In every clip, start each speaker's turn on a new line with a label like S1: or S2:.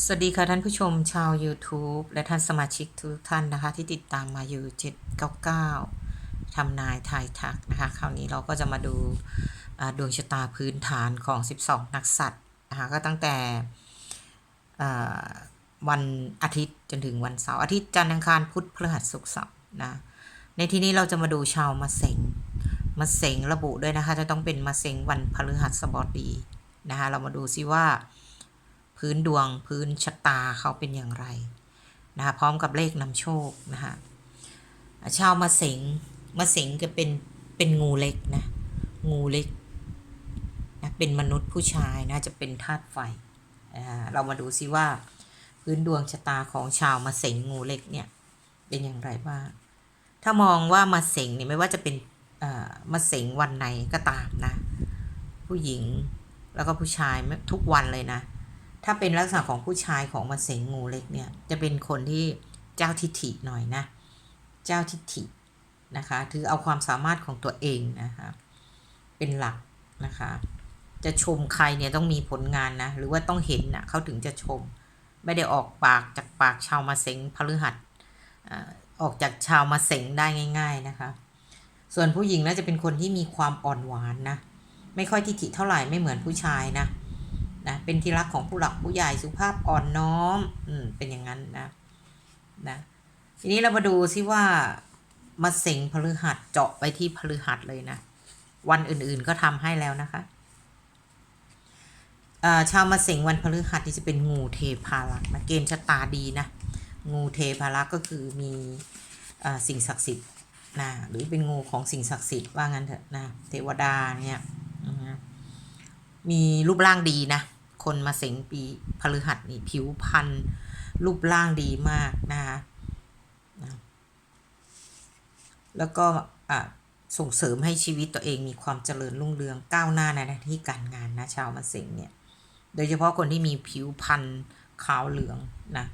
S1: สวัสดีค่ะท่านผู้ชมชาว YouTube และท่านสมาชิกทุกท่านนะคะ ที่ติดตามมาอยู่ 799ทำนายทายทักนะคะ คราวนี้เราก็จะมาดูดวงชะตาพื้นฐานของ 12 นักสัตว์นะคะก็ตั้งแต่วันอาทิตย์จนถึงวันเสาร์อาทิตย์จันทร์อังคารพุธพฤหัสศุกร์เสาร์นะในที่นี้เราจะมาดูชาวมะเสงมะเสงระบุด้วยนะคะ จะต้องเป็นมะเสงวันพฤหัสบดีนะคะเรามาดูซิว่า พื้นดวงพื้นชะตาเขาเป็นอย่างไรนะคะพร้อมกับเลขนำโชคนะคะชาวมะเสงมะเสงจะเป็นเป็นงูเล็กนะงูเล็กนะเป็นมนุษย์ผู้ชายนะจะเป็นธาตุไฟอ่าเรามาดูซิว่า พื้นดวงชะตาของชาวมะเสงงูเล็กเนี่ยเป็นอย่างไรบ้างถ้ามองว่ามะเสงเนี่ยไม่ว่าจะเป็นอ่ามะเสงวันไหนก็ตามนะ ผู้หญิงแล้วก็ผู้ชายทุกวันเลยนะ ถ้าเป็นลักษณะของผู้ชายของมะเสงงูเล็กเนี่ย จะเป็นคนที่เจ้าทิฐิหน่อยนะ เจ้าทิฐินะคะถือเอาความสามารถของตัวเองนะคะเป็นหลักนะคะ จะชมใครเนี่ยต้องมีผลงานนะ หรือว่าต้องเห็นนะเขาถึงจะชม ไม่ได้ออกปากจากปากชาวมะเสงพฤหัสออกจากชาวมะเสงได้ง่าย ๆนะคะ ส่วนผู้หญิงน่าจะเป็นคนที่มีความอ่อนหวานนะ ไม่ค่อยทิฐิเท่าไหร่ไม่เหมือนผู้ชายนะ นะเป็นที่รักของผู้หลักผู้ใหญ่สุภาพอ่อนน้อมอืมเป็นอย่างนั้นนะนะทีนี้เรามาดูซิว่ามาเสงพฤหัสเจาะไปที่พฤหัสเลยนะ วันอื่นๆก็ทำให้แล้วนะคะอ่าชาวมาเสงวันพฤหัสที่จะเป็นงูเทพารักษ์นะเกณฑ์ชะตาดีนะ งูเทพารักษ์ก็คือมีอ่าสิ่งศักดิ์สิทธิ์นะหรือเป็นงูของสิ่งศักดิ์สิทธิ์ว่างั้นเถอะนะเทวดาเนี่ยมีรูปร่างดีนะ คนมาเสงปีพฤหัสนี่ผิวพรรณรูปร่างดีมากนะคะแล้วก็ส่งเสริมให้ชีวิตตัวเองมีความเจริญรุ่งเรืองก้าวหน้าในหน้าที่การงานนะชาวมาเสงเนี่ย โดยเฉพาะคนที่มีผิวพรรณขาวเหลืองนะ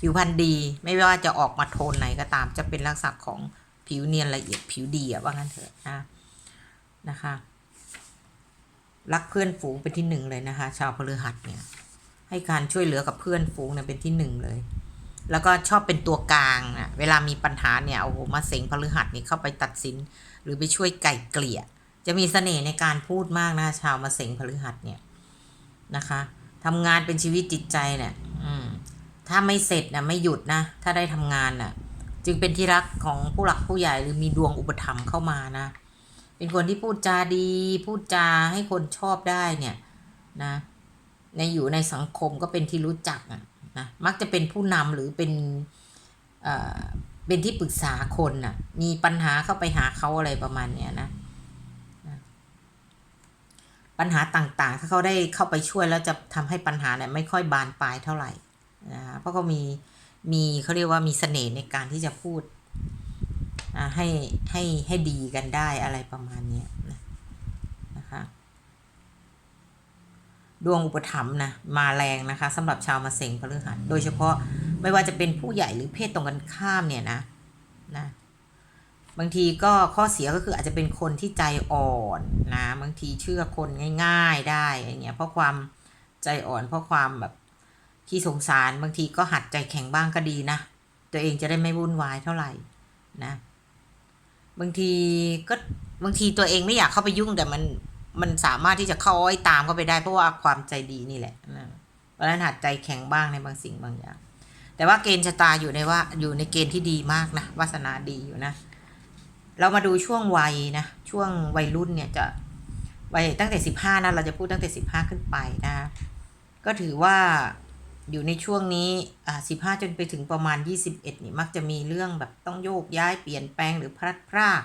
S1: ผิวพรรณดีไม่ว่าจะออกมาโทนไหนก็ตามจะเป็นลักษณะของผิวเนียนละเอียดผิวดีอะว่างั้นเถอะนะนะคะ รักเพื่อนฝูงเป็นที่หนึ่งเลยนะคะ ชาวพฤหัสเนี่ยให้การช่วยเหลือกับเพื่อนฝูงเนี่ยเป็นที่หนึ่งเลย แล้วก็ชอบเป็นตัวกลางนะเวลามีปัญหาเนี่ยโอ้โหมาเสงพฤหัสนี่เข้าไปตัดสิน หรือไปช่วยไก่เกลี่ย จะมีเสน่ห์ในการพูดมากนะชาวมาเสงพฤหัสเนี่ยนะคะทำงานเป็นชีวิตจิตใจเนี่ยอืมถ้าไม่เสร็จนะไม่หยุดนะถ้าได้ทำงานน่ะจึงเป็นที่รักของผู้หลักผู้ใหญ่หรือมีดวงอุปถัมภ์เข้ามานะ เป็นคนที่พูดจาดี พูดจาให้คนชอบได้เนี่ยนะในอยู่ในสังคมก็เป็นที่รู้จักนะมักจะเป็นผู้นำหรือเป็นเอ่อเป็นที่ปรึกษาคนน่ะมีปัญหาเข้าไปหาเขาอะไรประมาณเนี้ยนะปัญหาต่างๆ ถ้าเขาได้เข้าไปช่วยแล้วจะทำให้ปัญหาเนี่ยไม่ค่อยบานปลายเท่าไหร่นะเพราะเขามีมีเขาเรียกว่ามีเสน่ห์ในการที่จะพูด ให้ให้ให้ดีกันได้อะไรประมาณนี้นะนะคะดวงอุปถัมภ์นะมาแรงนะคะสำหรับชาวมาเสงพฤหัสโดยเฉพาะไม่ว่าจะเป็นผู้ใหญ่หรือเพศตรงกันข้ามเนี่ยนะนะบางทีก็ข้อเสียก็คืออาจจะเป็นคนที่ใจอ่อนนะบางทีเชื่อคนง่าย ๆได้อย่างเงี้ยเพราะความใจอ่อนเพราะความแบบที่สงสารบางทีก็หัดใจแข็งบ้างก็ดีนะ ตัวเองจะได้ไม่วุ่นวายเท่าไหร่นะ บางทีก็บางทีตัวเองไม่อยากเข้าไปยุ่งแต่มันมันสามารถที่จะเข้าอ้อยตามเข้าไปได้เพราะว่าความใจดีนี่แหละเพราะฉะนั้นหัดใจแข็งบ้างในบางสิ่งบางอย่าง แต่ว่าเกณฑ์ชะตาอยู่ในว่าอยู่ในเกณฑ์ที่ดีมากนะวาสนาดีอยู่นะ เรามาดูช่วงวัยนะช่วงวัยรุ่นเนี่ยจะวัยตั้งแต่สิบห้านะเราจะพูดตั้งแต่สิบห้าขึ้นไปนะก็ถือว่า อยู่ในช่วงนี้อ่าสิบห้าจนไปถึงประมาณยี่สิบเอ็ดนี่มักจะมีเรื่องแบบต้องโยกย้ายเปลี่ยนแปลงหรือพลัดพราก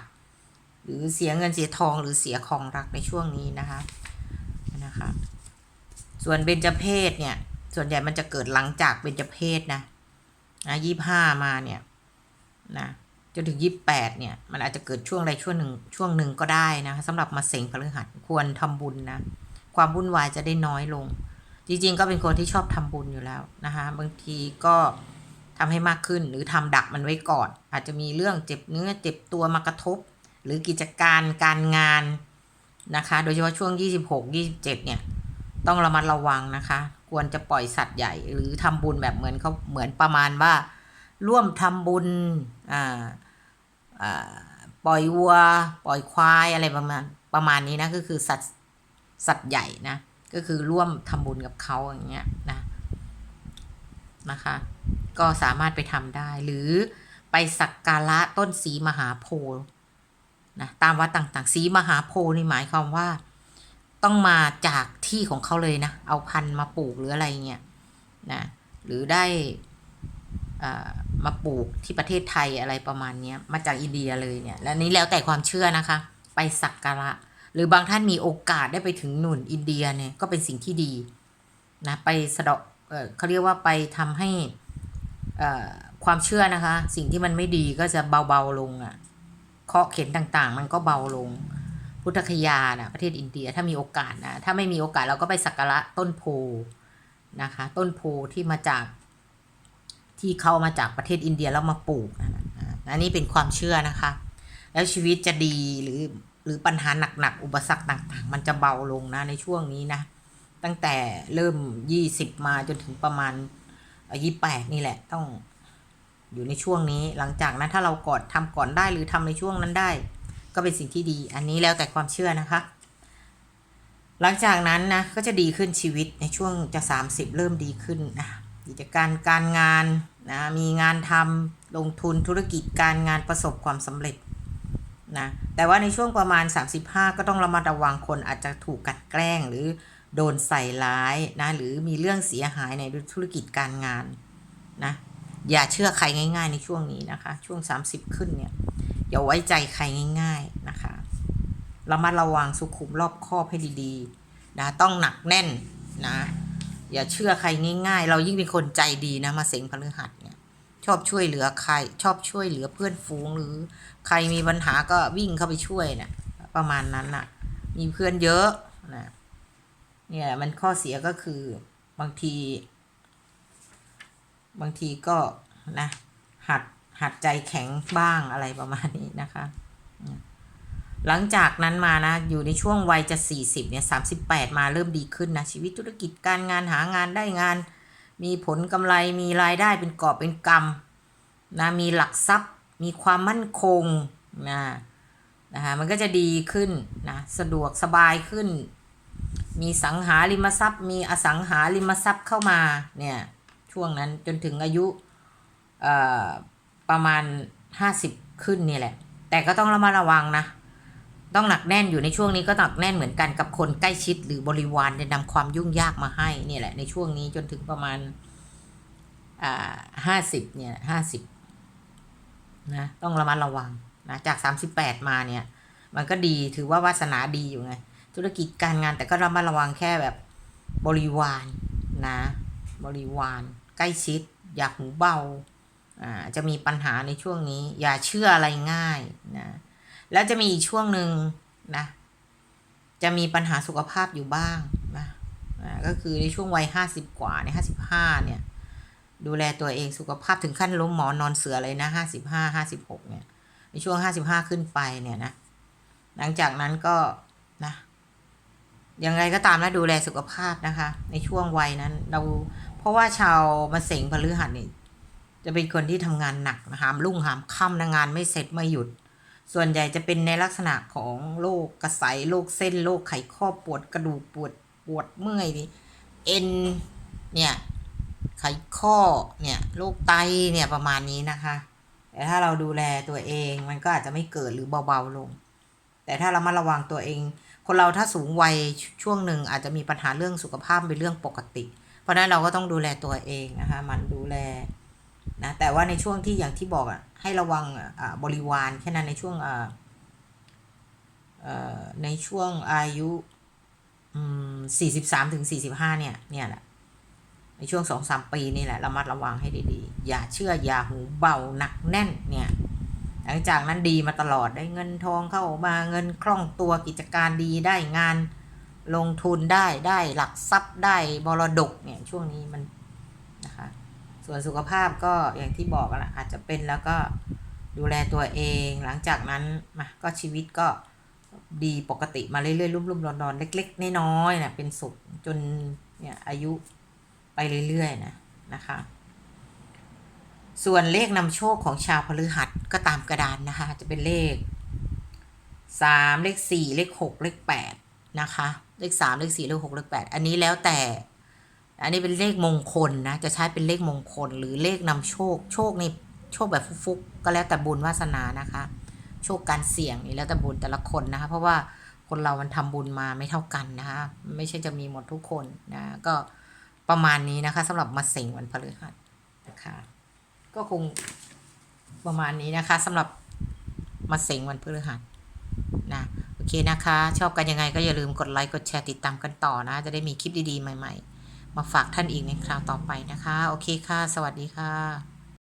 S1: หรือเสียเงินเสียทองหรือเสียของรักในช่วงนี้นะคะนะคะส่วนเบญจเพศเนี่ย ส่วนใหญ่มันจะเกิดหลังจากเบญจเพศนะนะยี่ห้ามาเนี่ยนะจนถึงยี่แปดเนี่ย มันอาจจะเกิดช่วงใดช่วงหนึ่งช่วงหนึ่งก็ได้นะสำหรับมาเสงพฤหัสควรทำบุญนะ ความวุ่นวายจะได้น้อยลง จริงๆ ก็เป็นคนที่ชอบทำบุญอยู่แล้วนะคะบางทีก็ทำให้มากขึ้นหรือทำดักมันไว้ก่อน อาจจะมีเรื่องเจ็บเนื้อเจ็บตัวมากระทบ หรือกิจการการงานนะคะ โดยเฉพาะช่วง 26 27 เนี่ย ต้องระมัดระวังนะคะ ควรจะปล่อยสัตว์ใหญ่ หรือทำบุญแบบเหมือนเขาเหมือนประมาณว่า ร่วมทำบุญอ่าอ่าปล่อยวัว ปล่อยควายอะไรประมาณประมาณนี้นะก็คือสัตว์สัตว์ใหญ่นะ ก็คือร่วมทำบุญกับเขาอย่างเงี้ยนะนะคะ ก็สามารถไปทำได้หรือไปสักการะต้นสีมหาโพธิ์นะตามวัดต่างๆ สีมหาโพธิ์นี่หมายความว่าต้องมาจากที่ของเขาเลยนะ เอาพันธุ์มาปลูกหรืออะไรเงี้ยนะหรือได้อ่ามาปลูกที่ประเทศไทยอะไรประมาณนี้มาจากอินเดียเลยเนี่ย และนี้แล้วแต่ความเชื่อนะคะ ไปสักการะ หรือบางท่านมีโอกาสได้ไปถึงหนุนอินเดียเนี่ยก็เป็นสิ่งที่ดีนะไปสะเดาะเอ่อเขาเรียกว่าไปทำให้ความเชื่อนะคะ สิ่งที่มันไม่ดีก็จะเบาๆลงอะ่ะเคาะเข็นต่างๆ มันก็เบาลง พุทธคยานะประเทศอินเดียถ้ามีโอกาสนะถ้าไม่มีโอกาสเราก็ไปสักการะต้นโพนะคะ ต้นโพที่มาจากที่เข้ามาจากประเทศอินเดียแล้วมาปลูกนะอันนี้เป็นความเชื่อนะคะ แล้วชีวิตจะดีหรือ หรือปัญหาหนักๆ อุปสรรคต่างๆ มันจะเบาลงนะในช่วงนี้นะ ตั้งแต่เริ่มยี่สิบมาจนถึงประมาณยี่แปดนี่แหละต้องอยู่ในช่วงนี้หลังจากนั้นถ้าเรากอดทำก่อนได้หรือทำในช่วงนั้นได้ ก็เป็นสิ่งที่ดี อันนี้แล้วแต่ความเชื่อนะคะ หลังจากนั้นนะก็จะดีขึ้นชีวิตในช่วงจะ 30 เริ่มดีขึ้นนะกิจการการงานนะมีงานทำลงทุนธุรกิจการงานประสบความสำเร็จ นะแต่ว่าในช่วงประมาณ 35 ก็ต้องระมัดระวังคนอาจจะถูกกัดแกล้งหรือโดนใส่ร้ายนะหรือมีเรื่องเสียหายในธุรกิจการงานนะอย่าเชื่อใครง่าย ๆ ในช่วงนี้นะคะ ช่วง 30 ขึ้นเนี่ยอย่าไว้ใจใครง่าย ๆนะคะรามาระวังสุขุมรอบคอบให้ดีๆนะต้องหนักแน่นนะอย่าเชื่อใครง่าย ๆ เรายิ่งเป็นคนใจดีนะมาเสงพฤหัส ชอบช่วยเหลือใคร ชอบช่วยเหลือเพื่อนฝูงหรือ ใครมีปัญหาก็วิ่งเข้าไปช่วยเนะประมาณนั้นน่ะ มีเพื่อนเยอะนะเนี่ยมันข้อเสียก็คือบางที บางทีก็นะหัดหัดใจแข็งบ้างอะไรประมาณนี้นะคะ หลังจากนั้นมานะ อยู่ในช่วงวัยจะ 40เนี่ย38 มาเริ่มดีขึ้นนะ ชีวิตธุรกิจการงานหางานได้งาน มีผลกำไรมีรายได้เป็นกอบเป็นกำนะมีหลักทรัพย์ มีความมั่นคงนะนะคะมันก็จะดีขึ้นนะสะดวกสบายขึ้น มีสังหาริมทรัพย์ มีอสังหาริมทรัพย์เข้ามาเนี่ยช่วงนั้นจนถึงอายุประมาณ 50 ขึ้นนี่แหละ แต่ก็ต้องระมัดระวังนะ ต้องหนักแน่นอยู่ในช่วงนี้ก็หนักแน่นเหมือนกันกับคนใกล้ชิดหรือบริวารจะนำความยุ่งยากมาให้เนี่ยแหละในช่วงนี้จนถึงประมาณห้าสิบเนี่ยห้าสิบนะต้องระมัดระวังนะจากสามสิบแปดมาเนี่ย มันก็ดีถือว่าวาสนาดีอยู่ไง ธุรกิจการงานแต่ก็ระมัดระวังแค่แบบบริวารนะ บริวารใกล้ชิด อยากหูเบาอ่าจะมีปัญหาในช่วงนี้ อย่าเชื่ออะไรง่ายนะ แล้วจะมีช่วงหนึ่งนะ จะมีปัญหาสุขภาพอยู่บ้างนะก็คือในช่วงวัยห้าสิบกว่าเนี่ยห้าสิบห้าเนี่ย ดูแลตัวเองสุขภาพถึงขั้นล้มหมอนนอนเสือเลยนะห้าสิบห้าห้าสิบหกเนี่ย ในช่วงห้าสิบห้าขึ้นไปเนี่ยนะ หลังจากนั้นก็นะยังไงก็ตามนะดูแลสุขภาพนะคะ ในช่วงวัยนั้น เราเพราะว่าชาวมาเสงพฤหัสนี่จะเป็นคนที่ทำงานหนักหามรุ่งหามค่ำนะงานไม่เสร็จไม่หยุด ส่วนใหญ่จะเป็นในลักษณะของโรคกระสายโรคเส้นโรคไขข้อปวดกระดูกปวดปวดเมื่อยนี่เอ็นเนี่ยไขข้อเนี่ยโรคไตเนี่ยประมาณนี้นะคะ แต่ถ้าเราดูแลตัวเองมันก็อาจจะไม่เกิดหรือเบาๆลง แต่ถ้าเรามาระวังตัวเอง คนเราถ้าสูงวัยช่วงหนึ่งอาจจะมีปัญหาเรื่องสุขภาพเป็นเรื่องปกติ เพราะฉะนั้นเราก็ต้องดูแลตัวเองนะคะมันดูแล นะแต่ว่าในช่วงที่อย่างที่บอกอะให้ระวังอ่าบริวารแค่นั้นในช่วงอ่าในช่วงอายุอืมสี่สิบสามถึงสี่สิบห้าเนี่ยเนี่ยแหละในช่วงสองสามปีนี่แหละระมัดระวังให้ดีๆ อย่าเชื่ออย่าหูเบาหนักแน่นเนี่ยหลังจากนั้นดีมาตลอดได้เงินทองเข้ามาเงินคล่องตัวกิจการดีได้งานลงทุนได้ได้หลักทรัพย์ได้บรดกเนี่ยช่วงนี้มัน ส่วนสุขภาพก็อย่างที่บอกกันแหละอาจจะเป็นแล้วก็ดูแลตัวเองหลังจากนั้นมาก็ชีวิตก็ดีปกติมาเรื่อยๆรุ่มๆรอนๆ เล็กๆน้อยๆนะเป็นสุขจนเนี่ยอายุไปเรื่อยๆนะนะคะ ส่วนเลขนำโชคของชาวพฤหัสก็ตามกระดานนะคะ จะเป็นเลขสามเลขสี่เลขหกเลขแปดนะคะ เลขสามเลขสี่เลขหกเลขแปดอันนี้แล้วแต่ อันนี้เป็นเลขมงคลนะ จะใช้เป็นเลขมงคล หรือเลขนำโชค โชคในโชคแบบฟุกๆก็แล้วแต่บุญวาสนานะคะ โชคการเสี่ยงนี่แล้วแต่บุญแต่ละคนนะคะ เพราะว่าคนเรามันทำบุญมาไม่เท่ากันนะคะ ไม่ใช่จะมีหมดทุกคนนะ ก็ประมาณนี้นะคะสำหรับมาเสงวันพฤหัสนะคะ ก็คงประมาณนี้นะคะสำหรับมาเสงวันพฤหัสนะโอเคนะคะ ชอบกันยังไงก็อย่าลืมกดไลค์กดแชร์ติดตามกันต่อนะ จะได้มีคลิปดีๆใหม่ ๆ มาฝากท่านอีกในคราวต่อไปนะคะ โอเคค่ะ สวัสดีค่ะ